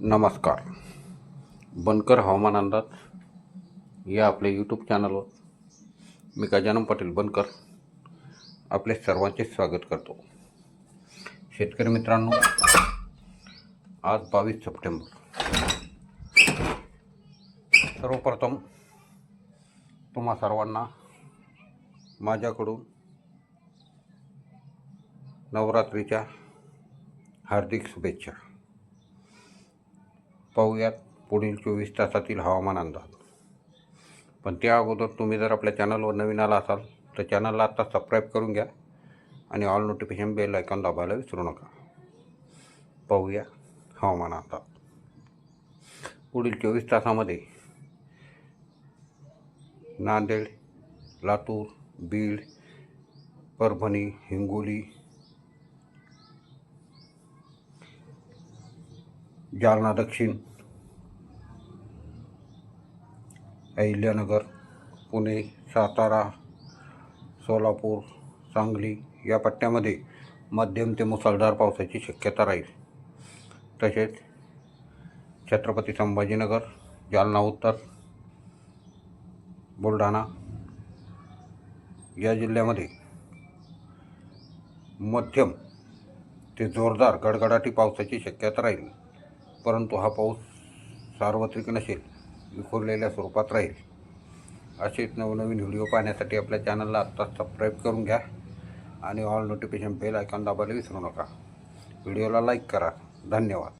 नमस्कार. बनकर हवामान अंदाज या आपल्या यूट्यूब चॅनलवर मी गजानन पाटील बनकर आपले सर्वांचे स्वागत करतो. शेतकरी मित्रांनो आज बावीस सप्टेंबर. सर्वप्रथम तुम्हा सर्वांना माझ्याकडून नवरात्रीच्या हार्दिक शुभेच्छा. पाहूयात पुढील चोवीस तासातील हवामान अंदाज. पण त्या अगोदर तुम्ही जर आपल्या चॅनलवर नवीन आला असाल तर चॅनलला आत्ता सबस्क्राईब करून घ्या आणि ऑल नोटिफिकेशन बेल आयकॉन दाबायला विसरू नका. पाहूया हवामान अंदाज. पुढील चोवीस तासामध्ये नांदेड लातूर बीड परभणी हिंगोली जालना दक्षिण. अहिल्यानगर पुणे सातारा सोलापूर सांगली या पट्ट्यामध्ये मध्यम ते मुसळधार पावसाची शक्यता राहील. तसेच छत्रपती संभाजीनगर जालना उत्तर बुलढाणा या जिल्ह्यामध्ये मध्यम ते जोरदार गडगडाटी पावसाची शक्यता राहील. परंतु हा पाऊस सार्वत्रिक नसेल विखुरलेल्या स्वरूपात राहील. असेच नवनवीन व्हिडिओ पाहण्यासाठी आपल्या चॅनलला आत्ताच सबस्क्राईब करून घ्या आणि ऑल नोटिफिकेशन बेल आयकॉन दाबायला विसरू नका. व्हिडिओला लाईक करा. धन्यवाद.